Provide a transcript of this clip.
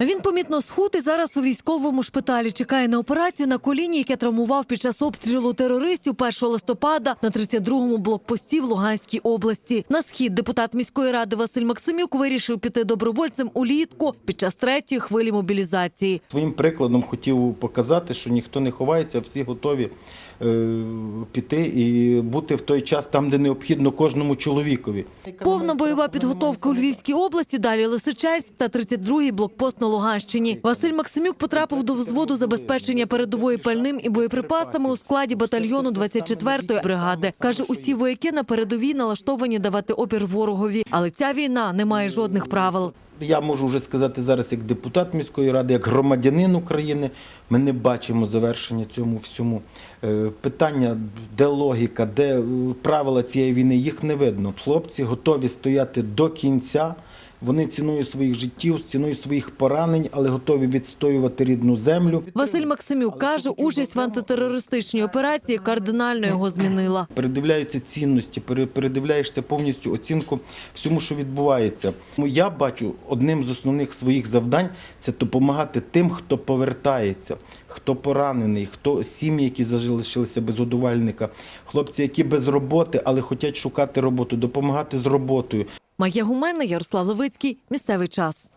Він помітно схуд і зараз у військовому шпиталі чекає на операцію на коліні, яке травмував під час обстрілу терористів 1 листопада на 32-му блокпості в Луганській області. На схід депутат міської ради Василь Максимюк вирішив піти добровольцем улітку під час третьої хвилі мобілізації. Своїм прикладом хотів показати, що ніхто не ховається, всі готові е, піти і бути в той час там, де необхідно кожному чоловікові. Повна бойова підготовка у Львівській області, далі Лисичанськ та 32-й блокпост на Луганщині. Василь Максимюк потрапив до взводу забезпечення передової пальним і боєприпасами у складі батальйону 24-ї бригади. Каже, усі вояки на передовій налаштовані давати опір ворогові. Але ця війна не має жодних правил. Я можу вже сказати зараз, як депутат міської ради, як громадянин України, ми не бачимо завершення цьому всьому. Е, Питання, де логіка, де е, правила цієї війни, їх не видно. Хлопці готові стояти до кінця. Вони ціною своїх життів, ціною своїх поранень, але готові відстоювати рідну землю. Василь Максимюк каже, участь в антитерористичній операції кардинально його змінила. передивляються цінності, пере- передивляєшся повністю оцінку всьому, що відбувається. Тому я бачу одним з основних своїх завдань це допомагати тим, хто повертається, хто поранений, хто сім'ї, які залишилися без годувальника, хлопці, які без роботи, але хочуть шукати роботу, допомагати з роботою. Майя Гуменна, Ярослав Левицький. Місцевий час.